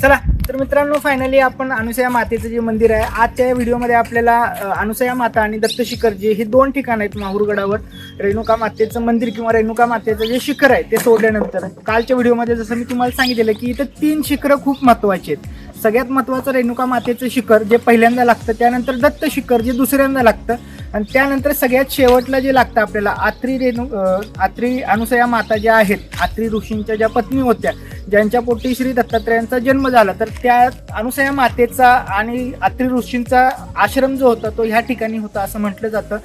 चला तर मित्रांनो फायनली आपण अनुसया मातेचं जे मंदिर आहे आजच्या या व्हिडिओमध्ये आपल्याला अनुसया माता आणि दत्त शिखर जे हे दोन ठिकाण आहेत माहूरगडावर. रेणुका मातेचं मंदिर किंवा रेणुका मातेचं जे शिखर आहे ते सोडल्यानंतर कालच्या व्हिडिओमध्ये जसं मी तुम्हाला सांगितलेलं की इथं तीन शिखरं खूप महत्त्वाची आहेत. सगळ्यात महत्त्वाचं रेणुका मातेचं शिखर जे पहिल्यांदा लागतं त्यानंतर दत्त शिखर जे दुसऱ्यांदा लागतं आणि त्यानंतर सगळ्यात शेवटला जे लागतं आपल्याला आत्री रेणू आत्री अनुसया माता ज्या आहेत आत्री ऋषींच्या ज्या पत्नी होत्या ज्यांच्या पोटी श्री दत्तात्रयांचा जन्म झाला तर त्या अनुसया मातेचा आणि आत्री ऋषींचा आश्रम जो होता तो ह्या ठिकाणी होता असं म्हटलं जातं.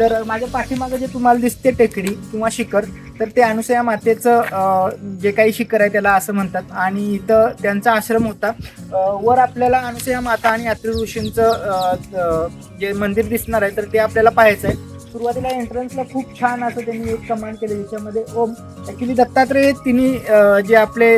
तर माझ्या पाठीमागं जे तुम्हाला दिसते टेकडी किंवा शिखर तर ते अनुसया मातेचं जे काही शिखर आहे त्याला असं म्हणतात. आणि इथं त्यांचा आश्रम होता. वर आपल्याला अनुसया माता आणि आत्री ऋषींचं जे मंदिर दिसणार आहे तर ते आपल्याला पाहायचं आहे सुरुवातीला एंट्रन्सला खूप छान असं त्यांनी एक कमांड केलं ज्याच्यामध्ये ओम ॲक्च्युली दत्तात्रय तिन्ही जे आपले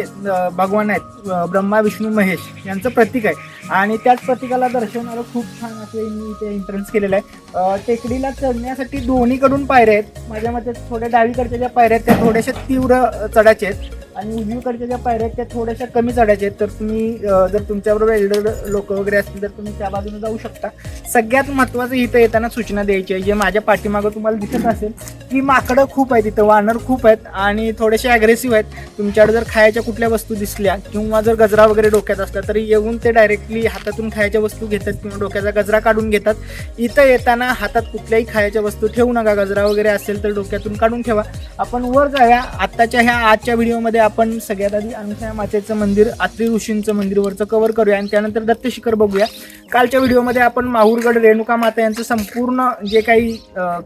भगवान आहेत ब्रह्मा विष्णू महेश यांचं प्रतीक आहे. आणि त्याच प्रतीकाला दर्शवणारं खूप छान असं मी इथे एंट्रन्स केलेलं आहे. टेकडीला चढण्यासाठी दोन्हीकडून पायऱ्या आहेत. माझ्या मते थोड्या डावीकडच्या ज्या पायऱ्या आहेत त्या थोड्याशा तीव्र चढायचे आहेत. आणि उजवीकडच्या ज्या पायऱ्या आहेत त्या थोड्याशा कमी चढायच्या आहेत. तर तुम्ही जर तुमच्याबरोबर एल्डर लोक वगैरे असतील तर तुम्ही त्या बाजूने जाऊ शकता. सगळ्यात महत्त्वाचं इथं येताना सूचना द्यायची आहे. जे माझ्या पाठीमागं तुम्हाला दिसत असेल की माकडं खूप आहेत इथं वानर खूप आहेत आणि थोडेसे ॲग्रेसिव्ह आहेत. तुमच्याकडे जर खायच्या कुठल्या वस्तू दिसल्या किंवा जर गजरा वगैरे डोक्यात असला तरी येऊन ते डायरेक्टली हातातून खायच्या वस्तू घेतात किंवा डोक्याचा गजरा काढून घेतात. इथं येताना हातात कुठल्याही खायच्या वस्तू ठेवू नका. गजरा वगैरे असेल तर डोक्यातून काढून ठेवा. आपण वर जाऊया. आत्ताच्या ह्या आजच्या व्हिडिओमध्ये आपण सगळ्यात आधी अनुसया मातेचं मंदिर आत्री ऋषींचं मंदिरवरचं कवर करूया आणि त्यानंतर दत्तशिखर बघूया. कालच्या व्हिडिओमध्ये आपण माहूरगड रेणुका माता यांचं संपूर्ण जे काही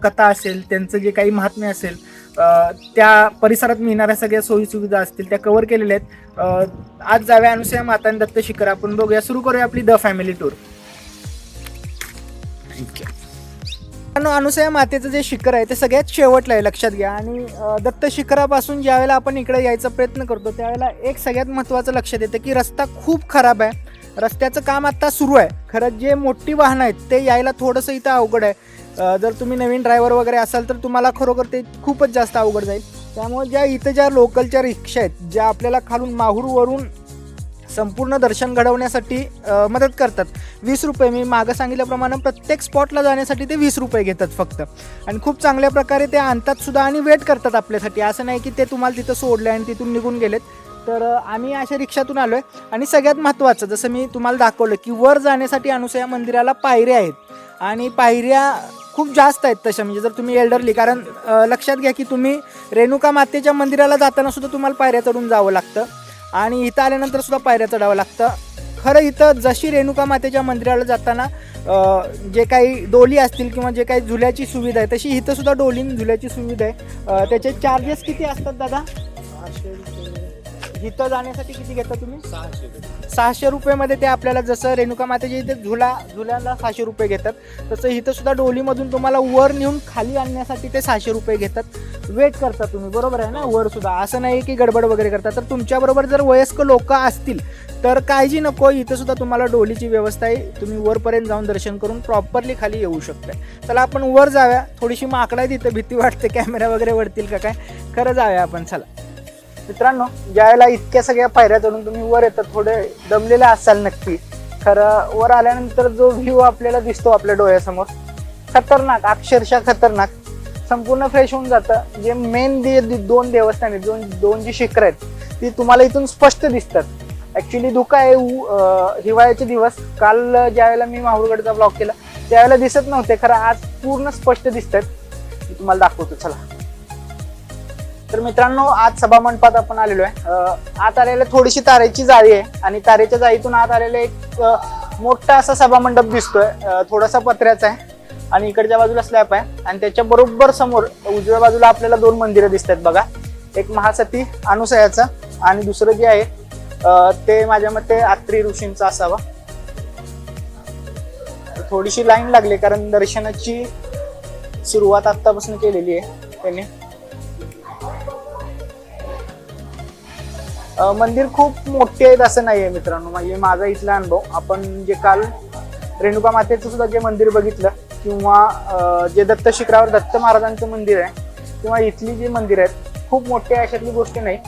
कथा असेल त्यांचं जे काही महात्म्य असेल त्या परिसरात मिळणाऱ्या सगळ्या सोयी सुविधा असतील त्या कव्हर केलेल्या आहेत. आज जाव्या अनुसया माता आणि दत्त शिखर आपण बघूया. सुरू करूया आपली द फॅमिली टूर अनुसया मातेचं जे शिखर आहे ते सगळ्यात शेवटला आहे लक्षात घ्या. आणि दत्त शिखरापासून ज्यावेळेला आपण इकडे यायचा प्रयत्न करतो त्यावेळेला एक सगळ्यात महत्त्वाचं लक्षात येतं की रस्ता खूप खराब आहे. रस्त्याचं काम आत्ता सुरू आहे. खरं जे मोठी वाहनं आहेत ते यायला थोडंसं इथं अवघड आहे. जर तुम्ही नवीन ड्रायव्हर वगैरे असाल तर तुम्हाला खरोखर ते खूपच जास्त अवघड जाईल. त्यामुळे ज्या इथं ज्या लोकलच्या रिक्षा आहेत ज्या आपल्याला खालून माहूरवरून संपूर्ण दर्शन घडवण्यासाठी मदत करतात. वीस रुपये मी मागं सांगितल्याप्रमाणे प्रत्येक स्पॉटला जाण्यासाठी ते वीस रुपये घेतात फक्त. आणि खूप चांगल्या प्रकारे ते आणतात सुद्धा आणि वेट करतात आपल्यासाठी. असं नाही की ते तुम्हाला तिथं सोडले आणि तिथून निघून गेलेत. तर आम्ही अशा रिक्षातून आलो आहे आणि सगळ्यात महत्त्वाचं जसं मी तुम्हाला दाखवलं की वर जाण्यासाठी अनुसया मंदिराला पायऱ्या आहेत. आणि पायऱ्या खूप जास्त आहेत तशा. म्हणजे जर तुम्ही एल्डरली कारण लक्षात घ्या की तुम्ही रेणुका मातेच्या मंदिराला जाताना सुद्धा तुम्हाला पायऱ्या चढून जावं लागतं. आणि इथं आल्यानंतर सुद्धा पायऱ्या चढावं लागतं. खरं इथं जशी रेणुका मातेच्या मंदिराला जाताना जे काही डोली असतील किंवा जे काही झुल्याची सुविधा आहे तशी इथं सुद्धा डोली झुल्याची सुविधा आहे. त्याचे चार्जेस किती असतात दादा? इथं जाण्यासाठी किती घेता तुम्ही? सहाशे रुपये रुपयेमध्ये ते आपल्याला जसं रेणुका मातेच्या इथे झुला झुल्याला सहाशे रुपये घेतात तसं इथं सुद्धा डोलीमधून तुम्हाला वर नेऊन खाली आणण्यासाठी ते सहाशे रुपये घेतात. वेट करता तुम्ही बरोबर आहे ना? वर सुद्धा. असं नाही की गडबड वगैरे करता. तर तुमच्याबरोबर जर वयस्क लोक असतील तर काळजी नको. इथं सुद्धा तुम्हाला डोलीची व्यवस्था आहे. तुम्ही वरपर्यंत जाऊन दर्शन करून प्रॉपरली खाली येऊ शकताय. चला आपण वर जाव्या थोडीशी माकडा आहे तिथं भीती वाटते. कॅमेरा वगैरे वरतील का काय? खरं जाऊया आपण. चला. मित्रांनो ज्यावेळेला इतक्या सगळ्या पायऱ्या चढून तुम्ही वर येतात थोडे दमलेले असाल नक्की. खरं वर आल्यानंतर जो व्ह्यू आपल्याला दिसतो आपल्या डोळ्यासमोर खतरनाक अक्षरशः खतरनाक संपूर्ण फ्रेश होऊन जातं. जे मेन दे दोन देवस्थान आहेत दोन दोन जी शिखर आहेत ती तुम्हाला इथून स्पष्ट दिसतात. ऍक्च्युली धुका आहे हिवाळ्याचे दिवस. काल ज्यावेळेला मी माहूरगडचा ब्लॉग केला त्यावेळेला दिसत नव्हते खरं आज पूर्ण स्पष्ट दिसतात. मी तुम्हाला दाखवतो चला. तर मित्रांनो आज सभा मंडपात आपण आलेलो आहे. आत आलेलं थोडीशी तारेची जाळी आहे आणि तारेच्या जाळीतून आत आलेलं एक मोठा असा सभा मंडप दिसतोय. थोडासा पत्र्याचा आहे आणि इकडच्या बाजूला स्लॅब आहे आणि त्याच्या बरोबर समोर उजव्या बाजूला आपल्याला दोन मंदिरं दिसत आहेत बघा. एक महासती अनुसयाचं आणि दुसरं जे आहे ते माझ्या मते आत्री ऋषींचं असावं. थोडीशी लाईन लागली कारण दर्शनाची सुरुवात आत्तापासून केलेली आहे त्यांनी. मंदिर खूप मोठे आहेत असं नाही आहे मित्रांनो. म्हणजे माझा इथला अनुभव. आपण जे काल रेणुका मातेचं सुद्धा जे मंदिर बघितलं किंवा जे दत्त शिखरावर दत्त महाराजांचं मंदिर आहे किंवा इथली जी मंदिर आहेत खूप मोठे अशातली गोष्टी नाही.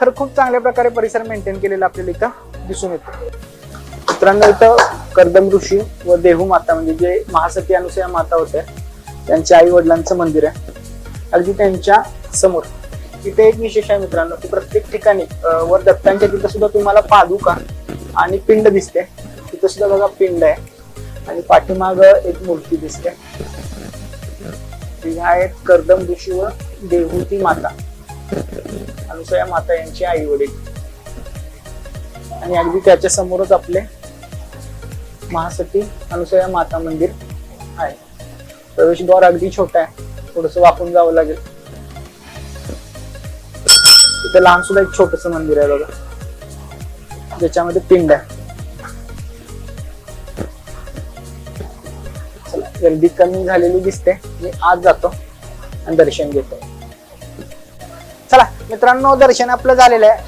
खरं खूप चांगल्या प्रकारे परिसर मेंटेन केलेला आपल्याला इथं दिसून येतो. मित्रांनो इथं कर्दम ऋषी व देहू माता म्हणजे जे महासती अनुसया माता होत्या त्यांच्या आई वडिलांचं मंदिर आहे. अगदी त्यांच्यासमोर. तिथे एक विशेष आहे मित्रांनो की प्रत्येक ठिकाणी वर दत्तांच्या तिथं सुद्धा तुम्हाला पादुका आणि पिंड दिसते. तिथं सुद्धा बघा पिंड आहे. आणि पाठीमाग एक मूर्ती दिसते. ह्या आहेत कर्दम ऋषी व देहूती माता. अनुसया माता यांची आई वडील आणि अगदी त्याच्या समोरच आपले महासती अनुसया माता मंदिर आहे. प्रवेशद्वार अगदी छोटा आहे. थोडस वाकून जावं लागेल. तिथे लहान सुद्धा एक छोटस मंदिर आहे बघा. ज्याच्यामध्ये पिंड आहे. गर्दी कमी झालेली दिसते. मी आज जातो आणि दर्शन घेतो. चला मित्रांनो दर्शन आपलं झालेलं आहे.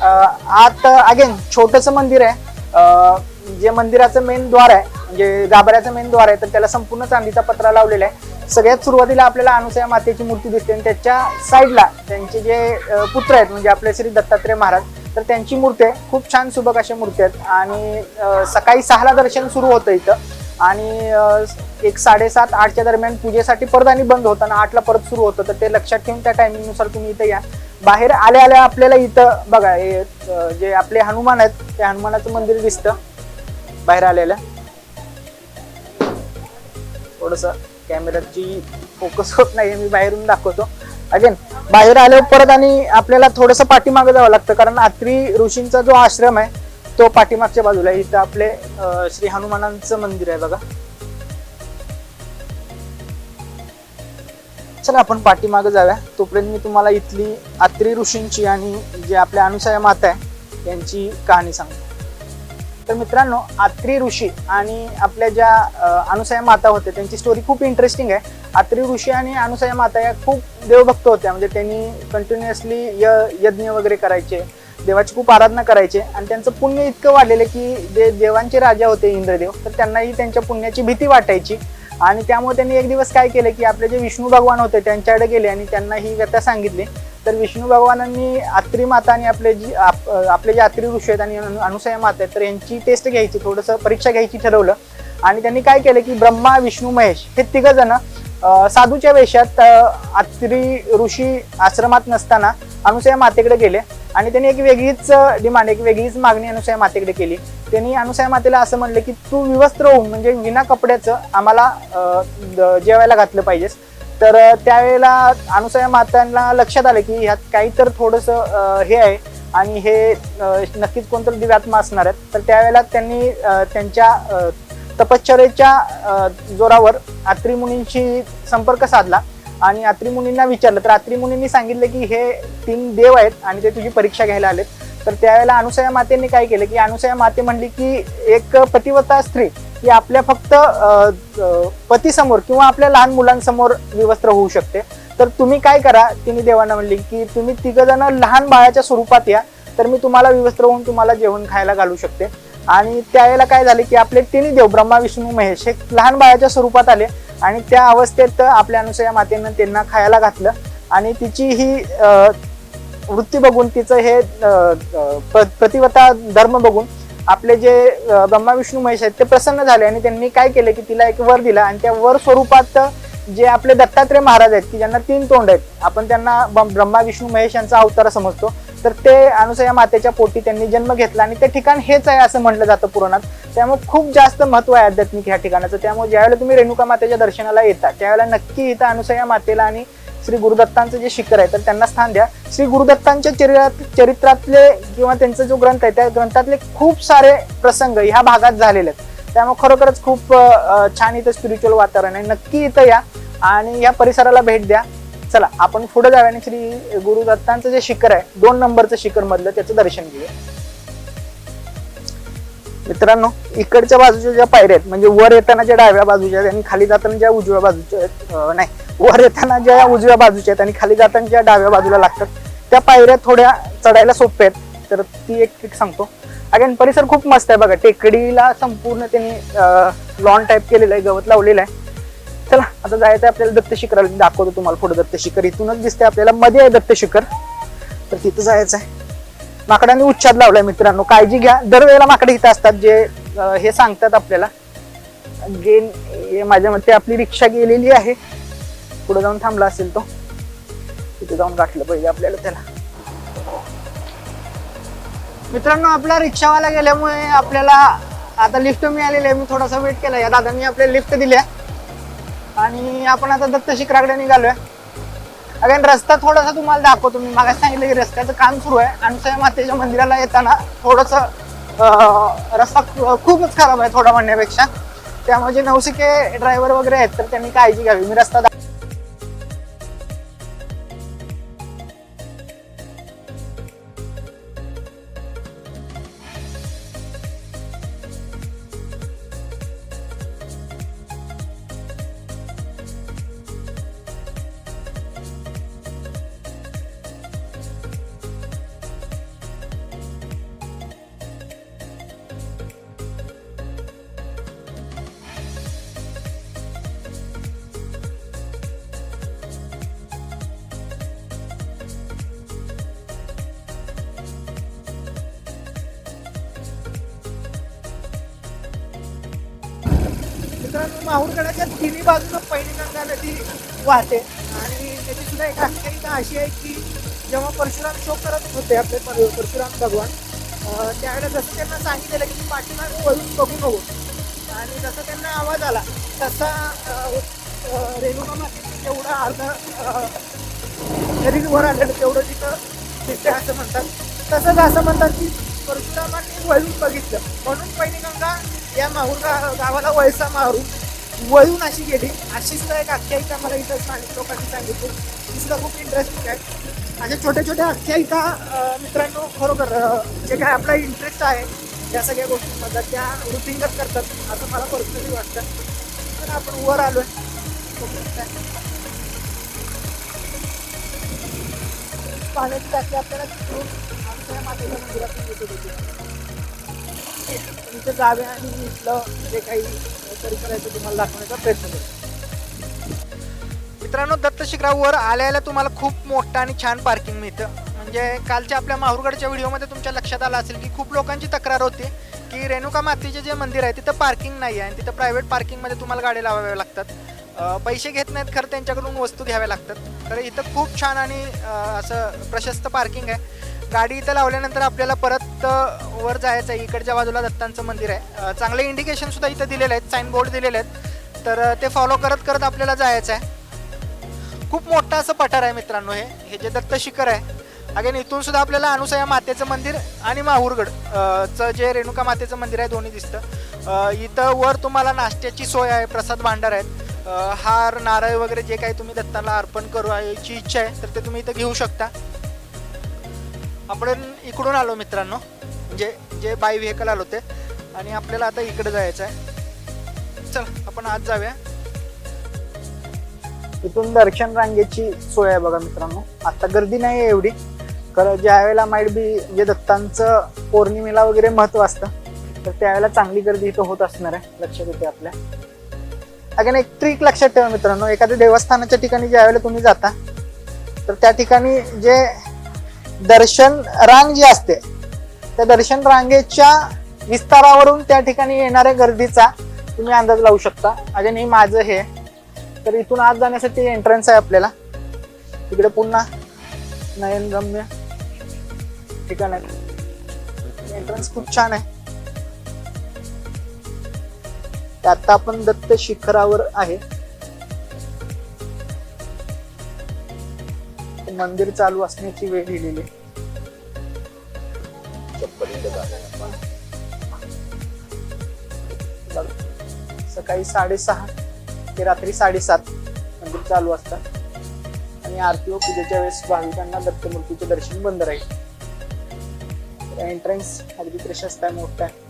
आत अगेन छोटस मंदिर आहे. अं, जे मंदिराचं मेन द्वार आहे म्हणजे गाभाऱ्याचं मेन द्वार आहे तर त्याला संपूर्ण चांदीचा पत्रा लावलेला आहे. सगळ्यात सुरुवातीला आपल्याला अनुसया मातेची मूर्ती दिसते आणि त्याच्या साईडला त्यांचे जे पुत्र आहेत म्हणजे आपले श्री दत्तात्रय महाराज तर त्यांची मूर्ती आहे. खूप छान सुबक अशा मूर्ती आहेत. आणि सकाळी सहाला दर्शन सुरू होतं इथं. आणि एक साडेसात आठच्या दरम्यान पूजेसाठी परत आणि बंद होतं आणि आठला परत सुरू होतं. तर ते लक्षात ठेवून त्या टायमिंगनुसार तुम्ही इथं या. बाहेर आल्या आल्या आपल्याला इथं बघा हे जे आपले हनुमान आहेत त्या हनुमानाचं मंदिर दिसतं. बाहेर आलेलं थोडस कॅमेराची फोकस होत नाही मी बाहेरून दाखवतो. अगेन बाहेर आल्यावर परत आणि आपल्याला थोडंसं पाठीमागं जावं लागतं कारण आत्री ऋषींचा जो आश्रम आहे तो पाठीमागच्या बाजूला आहे. इथं आपले श्री हनुमानांचं मंदिर आहे बघा. चला आपण पाठीमागं जाऊया. तोपर्यंत मी तुम्हाला इथली आत्री ऋषींची आणि जे आपल्या अनुसया माता आहे यांची कहाणी सांगतो. तर मित्रांनो आत्री ऋषी आणि आपल्या ज्या अनुसया माता होत्या त्यांची स्टोरी खूप इंटरेस्टिंग आहे. आत्री ऋषी आणि अनुसया माता या खूप देवभक्त होत्या. म्हणजे त्यांनी कंटिन्युअसली य यज्ञ वगैरे करायचे देवाची खूप आराधना करायचे. आणि त्यांचं पुण्य इतकं वाढलेलं की जे देवांचे राजा होते इंद्रदेव तर त्यांनाही त्यांच्या पुण्याची भीती वाटायची. आणि त्यामुळे त्यांनी एक दिवस काय केलं की आपले जे विष्णू भगवान होते त्यांच्याकडे गेले आणि त्यांना ही व्यथा सांगितली. तर विष्णू भगवानांनी आत्री माता आणि आपले जी आप- आपले जे आत्री ऋषी आहेत आणि अनु- अनुसया माता आहेत तर यांची टेस्ट घ्यायची थोडंसं परीक्षा घ्यायची ठरवलं. आणि त्यांनी काय केलं की ब्रह्मा विष्णू महेश हे तिघ जण साधूच्या वेशात आत्री ऋषी आश्रमात नसताना अनुसया मातेकडे गेले. आणि त्यांनी एक वेगळीच डिमांड एक वेगळीच मागणी अनुसया मातेकडे केली. त्यांनी अनुसया मातेला असं म्हणलं की तू विवस्त्र होऊन म्हणजे विना कपड्याचं आम्हाला द- जेवायला घातलं पाहिजेस. तर त्यावेळेला अनुसया मातांना लक्षात आलं की ह्यात काही तर थोडंसं हे आहे आणि हे नक्कीच कोणतरी दिव्यात्मा असणार आहेत. तर त्यावेळेला त्यांनी त्यांच्या तपश्चरेच्या जोरावर अत्रिमुनींशी संपर्क साधला आणि अत्रिमुनींना विचारलं. तर अत्रिमुनींनी सांगितलं की हे तीन देव आहेत आणि ते तुझी परीक्षा घ्यायला आलेत. तर त्यावेळेला अनुसया मातेने काय केलं की अनुसया माते म्हणली की एक पतिव्रता स्त्री ही आपल्या फक्त पतीसमोर किंवा आपल्या लहान मुलांसमोर विवस्त्र होऊ शकते. तर तुम्ही काय करा तिने देवांना म्हणली की तुम्ही तिघ जण लहान बाळाच्या स्वरूपात या तर मी तुम्हाला विवस्त्र होऊन तुम्हाला जेवण खायला घालू शकते. आणि त्यावेळेला काय झाले की आपले तिन्ही देव ब्रह्मा विष्णू महेश हे लहान बाळाच्या स्वरूपात आले आणि त्या अवस्थेत आपल्या अनुसया मातेनं त्यांना खायला घातलं. आणि तिची ही वृत्ती बघून तिचं हे प्रतिवता धर्म बघून आपले जे ब्रह्मा विष्णू महेश आहेत ते प्रसन्न झाले आणि त्यांनी काय केलं की तिला एक वर दिला आणि त्या वर स्वरूपात जे आपले दत्तात्रय महाराज आहेत की ज्यांना तीन तोंड आहेत आपण त्यांना ब- ब्रह्मा विष्णू महेश यांचा अवतार समजतो. तर ते अनुसया मातेच्या पोटी त्यांनी जन्म घेतला आणि ते ठिकाण हेच आहे असं म्हटलं जातं पुराणात. त्यामुळे खूप जास्त महत्त्व आहे आध्यात्मिक ह्या ठिकाणाचं. त्यामुळे ज्यावेळेला तुम्ही रेणुका मातेच्या दर्शनाला येता त्यावेळेला नक्की इथं अनुसया मातेला आणि श्री गुरुदत्तांचं जे शिखर आहे तर त्यांना स्थान द्या. श्री गुरुदत्तांच्या चरित्रात चरित्रातले किंवा त्यांचा जो ग्रंथ आहे त्या ग्रंथातले खूप सारे प्रसंग ह्या भागात झालेले आहेत. त्यामुळे खरोखरच खूप छान इथं स्पिरिच्युअल वातावरण आहे. नक्की इथं या आणि या परिसराला भेट द्या. चला आपण पुढे जाऊया आणि श्री गुरुदत्तांचं जे शिखर आहे दोन नंबरचं शिखर मधलं त्याचं दर्शन घेऊया. मित्रांनो इकडच्या बाजूच्या ज्या पायऱ्या आहेत म्हणजे वर येताना ज्या डाव्या बाजूच्या आहेत आणि खाली जाताना ज्या उजव्या बाजूच्या आहेत नाही. वर येताना ज्या उजव्या बाजूच्या आहेत आणि खाली जाताना ज्या डाव्या बाजूला लागतात त्या पायऱ्या थोड्या चढायला सोप्या आहेत. तर ती एक ट्रिक सांगतो. अगेन परिसर खूप मस्त आहे बघा. टेकडीला संपूर्ण त्यांनी लॉन टाईप केलेलं आहे गवत लावलेलं आहे. चला आता जायचं आहे आपल्याला दत्तशिखराला दाखवतो तुम्हाला पुढे दत्त शिखर इथूनच दिसते आपल्याला मध्ये आहे दत्त शिखर तर तिथं जायचं आहे. माकडांनी उच्छाद लावलाय मित्रांनो. काळजी घ्या. दरवेळेला माकडे इथं असतात जे हे सांगतात आपल्याला. गेन माझ्या मते आपली रिक्षा गेलेली आहे. पुढे जाऊन थांबला असेल तो तिथे जाऊन गाठलं पाहिजे आपल्याला त्याला. मित्रांनो आपला रिक्षावाला गेल्यामुळे आपल्याला आता लिफ्ट मिळालेली आहे. मी थोडासा वेट केला. या दादांनी आपल्याला लिफ्ट दिल्या आणि आपण आता दत्त शिखराकडे निघालोय. अगेन रस्ता थोडासा तुम्हाला दाखवतो. मी मागास सांगितलं की रस्त्याचं काम सुरू आहे. अनुसया मातेच्या मंदिराला येताना थोडस रस्ता खूपच खराब आहे थोडा म्हणण्यापेक्षा. त्यामुळे जे नवशिके ड्रायव्हर वगैरे आहेत तर त्यांनी काळजी घ्यावी. मी रस्ता दा- मित्रांनो माहूरगडाच्या तिन्ही बाजूला पहिली गंगा नदी वाहते. आणि त्याची सुद्धा एक आख्यायिका अशी आहे की जेव्हा परशुराम शोक करत होते आपले पर- परशुराम भगवान त्यावेळेस त्यावेळेला जसं त्यांना सांगितलेलं की तू पाठीमागे वळून बघू नको आणि जसं त्यांना आवाज आला तसा अं, रेणुका मातेची तेवढा अर्धा शरीर वर आलेलं तेवढं तिथं दिसते असं म्हणतात. तसंच असं म्हणतात की परशुरामांनी वळून बघितलं. म्हणून पहिली गंगा या माहूर गा- गावाला वळसा मारून वळून अशी गेली. अशीच एक आख्यायिका मला इथं स्थानिक लोकांनी सांगितली. ती खूप इंटरेस्टिंग आहे. अशा छोट्या छोट्या आख्यायिका मित्रांनो खरोखर जे काय आपला इंटरेस्ट आहे या सगळ्या गोष्टींमध्ये त्या रुटीनच करतात. असं मला पर्सनली वाटतं. तर आपण वर आलो आहे पाण्याची टाकी आपल्याला तिकडून आमच्या मातेच्या मंदिरातून दिसत होती इथे जावे आणि इथलं जे काही परिसर आहे ते तुम्हाला दाखवण्याचा प्रयत्न करतो मित्रांनो दत्त शिखरावर आल्याला तुम्हाला खूप मोठं आणि छान पार्किंग मिळतं. म्हणजे कालच्या आपल्या माहूरगडच्या व्हिडिओमध्ये तुमच्या लक्षात आलं असेल की खूप लोकांची तक्रार होती की रेणुका मातेचे जे मंदिर आहे तिथं पार्किंग नाही आहे आणि तिथं प्रायव्हेट पार्किंगमध्ये तुम्हाला गाड्या लावाव्या लागतात. पैसे घेत नाहीत खरं त्यांच्याकडून वस्तू घ्याव्या लागतात. तर इथं खूप छान आणि असं प्रशस्त पार्किंग आहे. गाडी इथं लावल्यानंतर आपल्याला परत वर जायचं आहे इकडच्या बाजूला दत्तांचं मंदिर आहे. चांगले इंडिकेशन सुद्धा इथं दिलेले आहेत. साईन बोर्ड दिलेले आहेत. तर ते फॉलो करत करत आपल्याला जायचं आहे खूप मोठं असं पठार आहे मित्रांनो हे. हे जे दत्त शिखर आहे. अगेन इथून सुद्धा आपल्याला अनुसया मातेचं मंदिर आणि माहूरगड चं जे रेणुका मातेचं मंदिर आहे दोन्ही दिसतं. इथं वर तुम्हाला नाश्त्याची सोय आहे. प्रसाद भांडार आहेत. हार नारळ वगैरे जे काही तुम्ही दत्ताला अर्पण करायची इच्छा आहे तर ते तुम्ही इथं घेऊ शकता. आपण इकडून आलो मित्रांनो. म्हणजे जे बाय व्हेकल आलो ते. आणि आपल्याला आता इकडे जायचं आहे. चल आपण आज जाऊया. इथून दर्शन रांगेची सोय आहे बघा मित्रांनो. आता गर्दी नाही आहे एवढी. कारण ज्या वेळेला माइट बी म्हणजे दत्तांचं पौर्णिमेला वगैरे महत्त्व असतं तर त्यावेळेला चांगली गर्दी इथं होत असणार आहे. लक्षात येते आपल्या. अगेन एक ट्रिक लक्षात ठेवा मित्रांनो. एखाद्या देवस्थानाच्या ठिकाणी ज्या वेळेला तुम्ही जाता तर त्या ठिकाणी जे दर्शन रांग जी असते त्या दर्शन रांगेच्या विस्तारावरून त्या ठिकाणी येणाऱ्या गर्दीचा तुम्ही अंदाज लावू शकता. अगेन हे माझं हे. तर इथून आत जाण्यासाठी एंट्रन्स आहे आपल्याला. तिकडे पुन्हा नयनरम्य ठिकाण आहे. एंट्रन्स खूप छान आहे. आता आपण दत्त शिखरावर आहे. मंदिर चालू असण्याची वेळ लिहिलेली आहे. सकाळी साडेसहा ते रात्री साडेसात मंदिर चालू असतात. आणि आरती व पूजेच्या वेळेस भाविकांना दत्तमूर्तीचे दर्शन बंद राहील. एंट्रन्स अगदी प्रशस्त आहे मोठा आहे.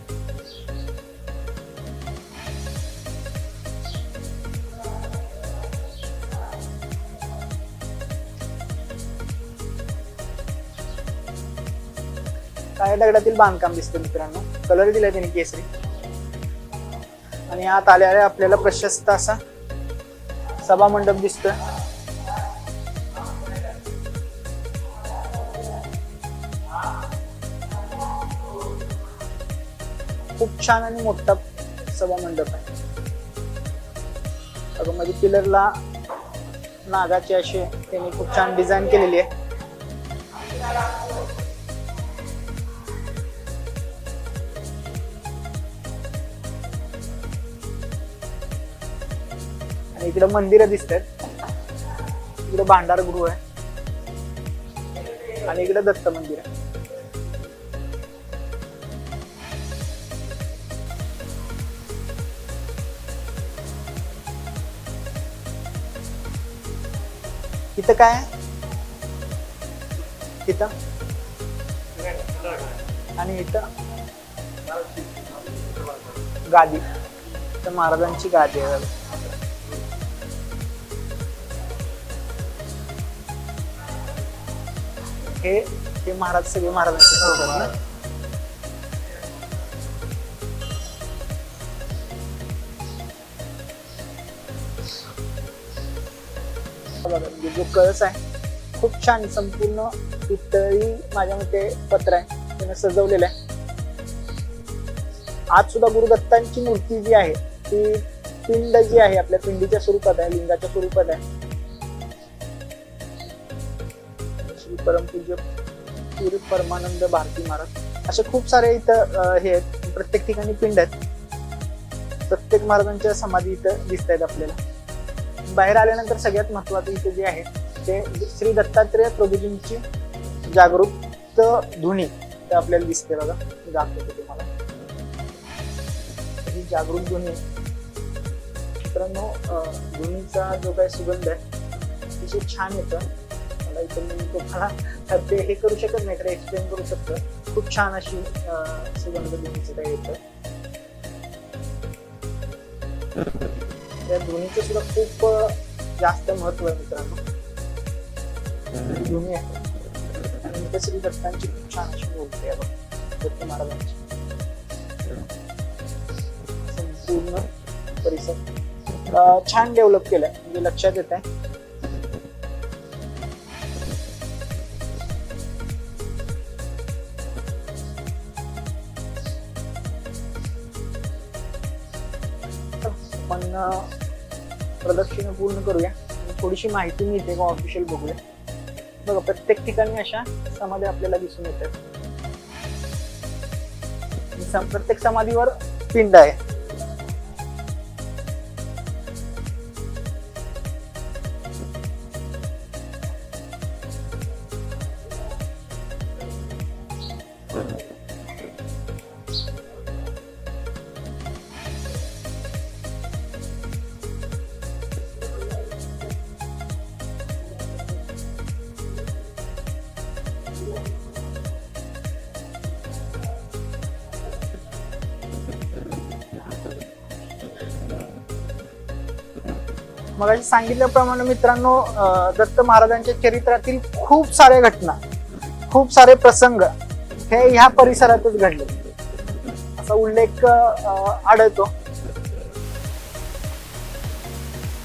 काय दगडातील बांधकाम दिसतो मित्रांनो. कलर दिलाय त्यांनी केसरी. आणि आत आल्या आपल्याला प्रशस्त असा सभा मंडप दिसतोय. खूप छान आणि मोठा सभा मंडप आहे. अगं मध्ये पिलरला नागाचे असे त्यांनी खूप छान डिझाईन केलेली आहे. आणि इकडं मंदिरं दिसत आहेत भांडार गृह आहे. आणि इकडं दत्त मंदिर आहे. इथं काय इथं? आणि इथं? गादी. तर महाराजांची गादी आहे हे हे महाराज सगळे महाराजांचे फोटो आहेत ना? म्हणजे जो कळस आहे खूप छान संपूर्ण पितळी माझ्या मते पत्र आहे. त्याने सजवलेलं आहे. आज सुद्धा गुरुदत्तांची मूर्ती जी आहे ती पिंड जी आहे आपल्या पिंडीच्या स्वरूपात आहे लिंगाच्या स्वरूपात आहे. परमपूज्य श्री परमानंद भारती महाराज. असे खूप सारे इथं हे आहेत. प्रत्येक ठिकाणी पिंड आहेत. प्रत्येक महाराजांच्या समाधी इथं दिसत आहेत आपल्याला. बाहेर आल्यानंतर सगळ्यात महत्वाचं इथे जे आहे ते श्री दत्तात्रेय प्रभूजींची जागरूक धुनी ते आपल्याला दिसते बघा. दाखवतो तुम्हाला. ही जागरूक ध्वनी मित्रांनो धुनीचा ध्वनीचा जो काही सुगंध आहे तिथे छान येतं. मला इथं मी तुम्हाला ते हे करू शकत नाही तर एक्सप्लेन करू शकतो. खूप छान अशी सुगंध ध्वनीचं काही येतं या ध्वनीचं सुद्धा खूप जास्त महत्त्व आहे मित्रांनो. ही ध्वनी आहे आणि श्री दत्तांची खूप छान अशी मूर्ती आहे बघ दत्त महाराजांची. संपूर्ण परिसर. छान डेव्हलप केलाय म्हणजे लक्षात येत आहे प्रदक्षिणा पूर्ण करूया. आणि थोडीशी माहिती मिळते का ऑफिशियल बघूया. बघा प्रत्येक ठिकाणी अशा समाधी आपल्याला दिसून येतात. प्रत्येक समाधीवर पिंड आहे. मग सांगितल्याप्रमाणे मित्रांनो दत्त महाराजांच्या चरित्रातील खूप साऱ्या घटना खूप सारे प्रसंग हे ह्या परिसरातच घडले. असा उल्लेख आढळतो.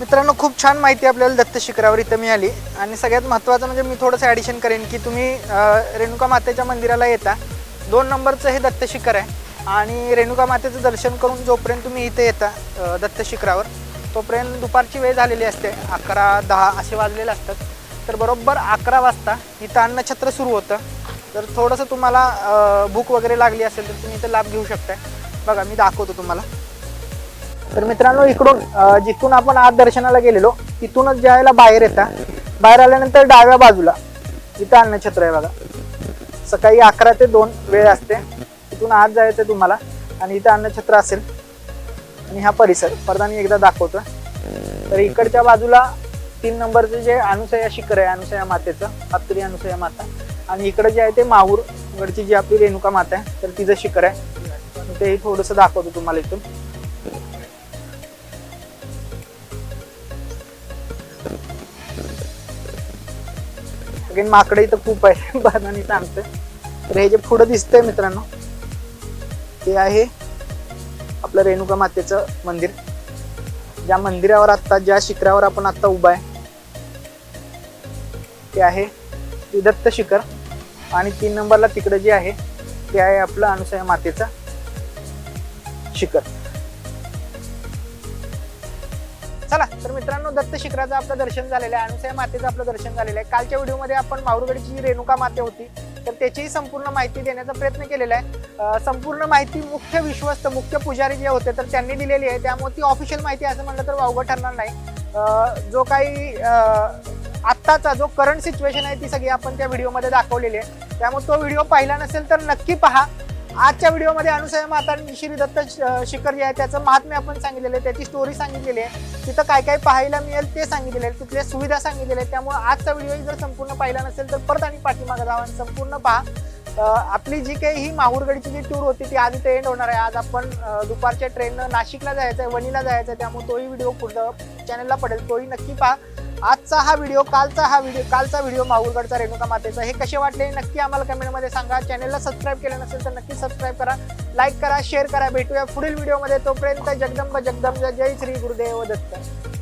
मित्रांनो खूप छान माहिती आपल्याला दत्त शिखरावर इथं मिळाली. आणि सगळ्यात महत्त्वाचं म्हणजे मी थोडंसं ॲडिशन करेन की तुम्ही रेणुका मातेच्या मंदिराला येता. दोन नंबरचं हे दत्त शिखर आहे. आणि रेणुका मातेचं दर्शन करून जोपर्यंत तुम्ही इथे येता दत्त शिखरावर तोपर्यंत दुपारची वेळ झालेली असते. अकरा दहा असे वाजलेले असतात. तर बरोबर अकरा वाजता इथं अन्नछत्र सुरू होतं. तर थोडंसं तुम्हाला भूक वगैरे लागली असेल तर तुम्ही इथं लाभ घेऊ शकताय. बघा मी दाखवतो तुम्हाला. तर मित्रांनो इकडून जिथून आपण आज दर्शनाला गेलेलो तिथूनच ज्यावेळेला बाहेर येता बाहेर आल्यानंतर डाव्या बाजूला इथं अन्नछत्र आहे बघा. सकाळी अकरा ते दोन वेळ असते. तिथून आत जायचं तुम्हाला. आणि इथं अन्नछत्र असेल. आणि हा परिसर. परदानी एकदा दाखवतो तर इकडच्या बाजूला तीन नंबरचं जे अनुसया शिखर आहे अनुसया मातेचं अत्तरी अनुसया माता. आणि इकडे जे आहे ते माहूर जी आपली रेणुका माता आहे तर तिचं शिखर आहे. तेही थोडंसं दाखवतो तुम्हाला इथून. अगेन माकडे इथं खूप आहे. बाणाने सांगतोय. तर हे जे पुढं दिसतंय मित्रांनो ते आहे आपलं रेणुका मातेचं मंदिर. ज्या मंदिरावर आत्ता ज्या शिखरावर आपण आत्ता उभा आहे ते आहे ते दत्त शिखर. आणि तीन नंबरला तिकडं जे आहे ते आहे आपलं अनुसया मातेचं शिखर. चला तर मित्रांनो दत्त शिखराचं आपलं दर्शन झालेलं आहे अनुसया मातेचं आपलं दर्शन झालेलं आहे. कालच्या व्हिडिओमध्ये आपण माहुरगडची रेणुका माते होती तर त्याचीही संपूर्ण माहिती देण्याचा प्रयत्न केलेला आहे. संपूर्ण माहिती मुख्य विश्वस्त मुख्य पुजारी जे होते तर त्यांनी दिलेली आहे. त्यामुळे ती ऑफिशियल माहिती असं म्हणलं तर वावगं ठरणार नाही. जो काही आत्ताचा जो करंट सिच्युएशन आहे ती सगळी आपण त्या व्हिडिओमध्ये दाखवलेली आहे. त्यामुळे तो व्हिडिओ पाहिला नसेल तर नक्की पहा. आजच्या व्हिडिओमध्ये अनुसया माता श्री दत्त श- शिखर जे आहे त्याचं महात्म्य आपण सांगितलेलं आहे त्याची स्टोरी सांगितलेली आहे. तिथं काय काय पाहायला मिळेल ते सांगितलेलं आहे तिथल्या सुविधा सांगितलेल्या आहेत. त्यामुळे आजचा व्हिडिओ जर संपूर्ण पाहिला नसेल तर परत आणि पाठीमागे जावा आणि संपूर्ण पहा. आपली जी काही ही माहूरगडची जी टूर होती ती आज इथे एंड होणार आहे. आज आपण दुपारच्या ट्रेननं नाशिकला जायचं आहे वणीला जायचं आहे त्यामुळे तोही व्हिडिओ पुढं चॅनलला पडेल. तोही नक्की पहा. आजचा हा व्हिडिओ कालचा हा व्हिडिओ कालचा व्हिडिओ माहूरगडचा रेणुका मातेचा. हे कसे वाटले? नक्की आम्हाला कमेंटमध्ये सांगा. चॅनलला सबस्क्राईब केलं नसेल तर नक्की सबस्क्राईब करा. लाईक करा शेअर करा. भेटूया पुढील व्हिडिओमध्ये तोपर्यंत जगदंब जगदंब. जय श्री गुरुदेव दत्त.